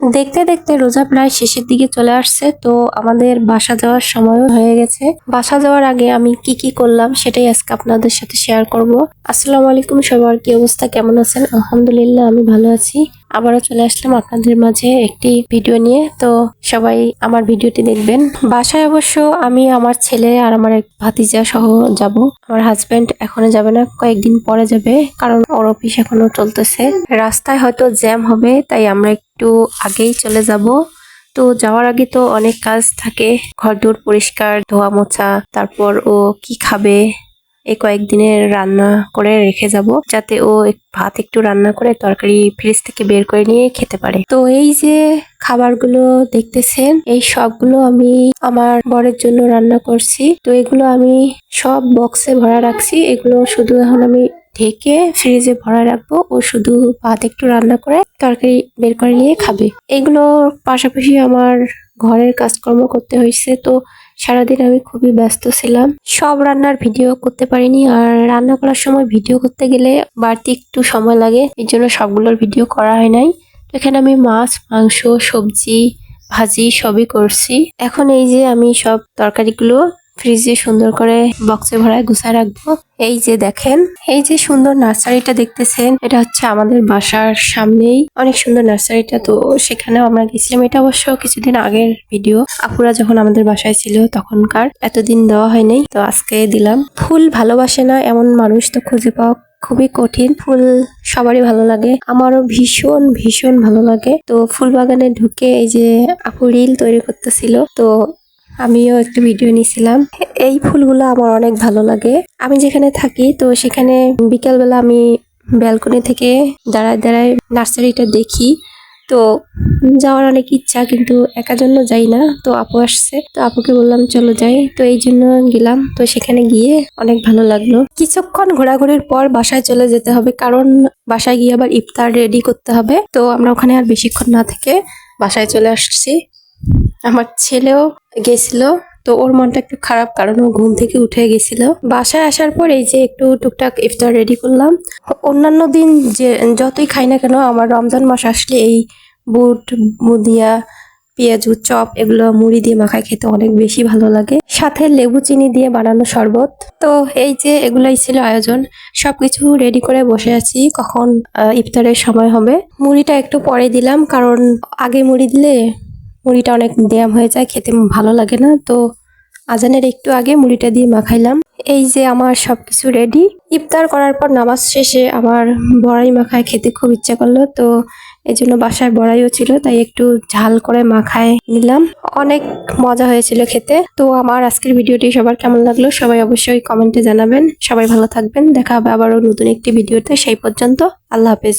দেখতে দেখতে রোজা প্রায় শেষের দিকে চলে আসছে, তো আমাদের বাসা যাওয়ার সময়ও হয়ে গেছে। বাসা যাওয়ার আগে আমি কি কি করলাম সেটাই আজকে আপনাদের সাথে শেয়ার করব। আসসালামু আলাইকুম সবার, কি অবস্থা, কেমন আছেন? আলহামদুলিল্লাহ, আমি ভালো আছি। আবারও চলে আসলাম আপনাদের মাঝে একটি ভিডিও নিয়ে। তো সবাই আমার ভিডিওটি দেখবেন। বাসায় অবশ্য আমি, আমার ছেলে আর আমার এক ভাতিজা সহ যাব। আমার হাজবেন্ড এখনও যাবে না, কয়েকদিন পরে যাবে, কারণ ওর অফিস এখনও চলতেছে। রাস্তায় হয়তো জ্যাম হবে, তাই আমরা একটু আগেই চলে যাব। তো যাওয়ার আগে তো অনেক কাজ থাকে। ঘর দূর পরিষ্কার, ধোয়া মোছা, তারপর ও কি খাবে? এই কয়েকদিনের রান্না করে রেখে যাব যাতে ও ভাত একটু রান্না করে তরকারি ফ্রিজ থেকে বের করে নিয়ে খেতে পারে। তো এই যে খাবারগুলো দেখতেছেন, এই সবগুলো আমি আমার বরের জন্য রান্না করছি। তো এগুলো আমি সব বক্সে ভরা রাখছি। এগুলো শুধু এখন আমি ঢেকে ফ্রিজে ভরা রাখব ও শুধু ভাত একটু রান্না করে তরকারি বের করে নিয়ে খাবে। এগুলোর পাশাপাশি আমার ঘরের কাজকর্ম করতে হয়েছে, তো সারাদিন আমি খুবই ব্যস্ত ছিলাম। সব রান্নার ভিডিও করতে পারিনি আর রান্না করার সময় ভিডিও করতে গেলে বাড়তি একটু সময় লাগে এই জন্য সবগুলোর ভিডিও করা হয় নাই। তো এখানে আমি মাছ, মাংস, সবজি, ভাজি সবই করছি। এখন এই যে আমি সব তরকারিগুলো ফ্রিজে সুন্দর করে বক্সে ভরায় গুছায় রাখব। এই যে দেখেন, এই যে সুন্দর নার্সারিটা দেখতেছেন, এটা হচ্ছে আমাদের বাসার সামনেই। অনেক সুন্দর নার্সারিটা, তো সেখানেও আমরা গেছিলাম। এটা অবশ্য কিছুদিন আগের ভিডিও। আপুরা যখন আমাদের বাসায় ছিল, তখনকার এতদিন দেওয়া হয়নি, তো আজকে দিলাম। ফুল ভালোবাসে না এমন মানুষ তো খুঁজে পাওয়া খুবই কঠিন। ফুল সবারই ভালো লাগে, আমারও ভীষণ ভীষণ ভালো লাগে। তো ফুল বাগানে ঢুকে এই যে আপু রিল তৈরি করতেছিল, তো আমিও একটু ভিডিও নিয়েছিলাম। এই ফুলগুলো আমার অনেক ভালো লাগে। আমি যেখানে থাকি, তো সেখানে বিকালবেলা আমি ব্যালকনি থেকে দাঁড়ায় দাঁড়ায় নার্সারিটা দেখি। তো যাওয়ার অনেক ইচ্ছা, কিন্তু একা জন্য যাই না। তো আপু আসছে, তো আপুকে বললাম, চলো যাই। তো এই জন্য গেলাম। তো সেখানে গিয়ে অনেক ভালো লাগল। কিছুক্ষণ ঘোরাঘুরির পর বাসায় চলে যেতে হবে, কারণ বাসায় গিয়ে আবার ইফতার রেডি করতে হবে। তো আমরা ওখানে আর বেশিক্ষণ না থেকে বাসায় চলে আসছি। আমার ছেলেও গেছিল, তো ওর মনটা একটু খারাপ কারণ ও ঘুম থেকে উঠে গেছিল। বাসায় আসার পর এই যে একটু টুকটাক ইফতার রেডি করলাম। অন্যান্য দিন যে যতই খাই না কেন, আমার রমজান মাস আসলে এই বুট, মুদিয়া, পেঁয়াজু, চপ এগুলো মুড়ি দিয়ে মাখায় খেতে অনেক বেশি ভালো লাগে। সাথে লেবু, চিনি দিয়ে বানানো শরবত। তো এই যে এগুলাই ছিল আয়োজন, সবকিছু রেডি করে বসে আছি, কখন ইফতারের সময় হবে। মুড়িটা একটু পরে দিলাম, কারণ আগে মুড়ি দিলে মুড়িটা অনেক ড্যাম হয়ে যায়, খেতে ভালো লাগে না। তো আজানের একটু আগে মুড়িটা দিয়ে মাখাইলাম। এই যে আমার সবকিছু রেডি ইফতার করার পর নামাজ শেষে আমার বড়াই মাখায় খেতে খুব ইচ্ছা করল। তো এই জন্য বাসায় বড়াইও ছিল, তাই একটু ঝাল করে মাখায় নিলাম। অনেক মজা হয়েছিল খেতে। তো আমার আজকের ভিডিওটি সবার কেমন লাগল সবাই অবশ্যই কমেন্টে জানাবেন। সবাই ভালো থাকবেন। দেখা হবে আবারও নতুন একটি ভিডিওতে। সেই পর্যন্ত আল্লাহ হাফেজ।